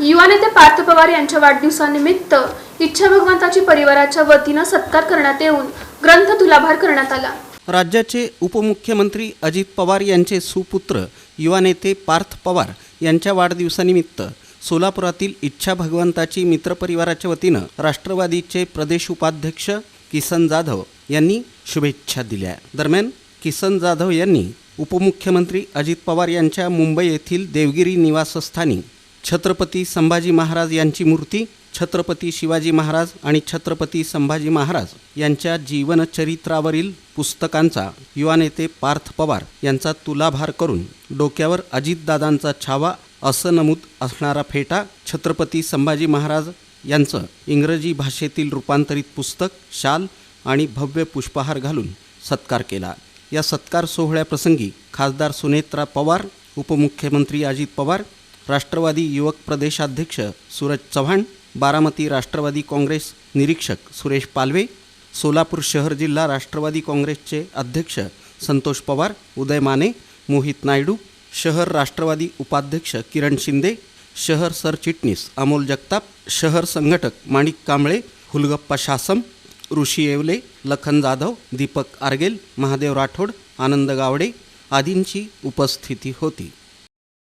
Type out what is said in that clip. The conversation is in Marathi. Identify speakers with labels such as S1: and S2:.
S1: युवा नेते पार्थ पवार यांच्या वाढदिवसानिमित्त इच्छा भगवंताची परिवाराच्या वतीनं सत्कार करण्यात येऊन ग्रंथ तुलाभार करण्यात आला.
S2: राज्याचे उपमुख्यमंत्री अजित पवार यांचे सुपुत्र युवा नेते पार्थ पवार यांच्या वाढदिवसानिमित्त सोलापुरातील इच्छा भगवंताची मित्रपरिवाराच्या वतीनं राष्ट्रवादीचे प्रदेश उपाध्यक्ष किसन जाधव यांनी शुभेच्छा दिल्या. दरम्यान किसन जाधव यांनी उपमुख्यमंत्री अजित पवार यांच्या मुंबई येथील देवगिरी निवासस्थानी छत्रपती संभाजी महाराज यांची मूर्ती छत्रपती शिवाजी महाराज आणि छत्रपती संभाजी महाराज यांच्या जीवनचरित्रावरील पुस्तकांचा युवा नेते पार्थ पवार यांचा तुलाभार करून डोक्यावर अजितदादांचा छावा असं नमूद असणारा फेटा छत्रपती संभाजी महाराज यांचं इंग्रजी भाषेतील रूपांतरित पुस्तक शाल आणि भव्य पुष्पहार घालून सत्कार केला. या सत्कार सोहळ्याप्रसंगी खासदार सुनेत्रा पवार उपमुख्यमंत्री अजित पवार राष्ट्रवादी युवक प्रदेशाध्यक्ष सूरज चव्हाण बारामती राष्ट्रवादी काँग्रेस निरीक्षक सुरेश पालवे सोलापूर शहर जिल्हा राष्ट्रवादी काँग्रेसचे अध्यक्ष संतोष पवार उदय माने मोहित नायडू शहर राष्ट्रवादी उपाध्यक्ष किरण शिंदे शहर सरचिटणीस अमोल जगताप शहर संघटक माणिक कांबळे हुलगप्पा शासम ऋषी येवले लखन जाधव दीपक आर्गेल महादेव राठोड आनंद गावडे आदींची उपस्थिती होती.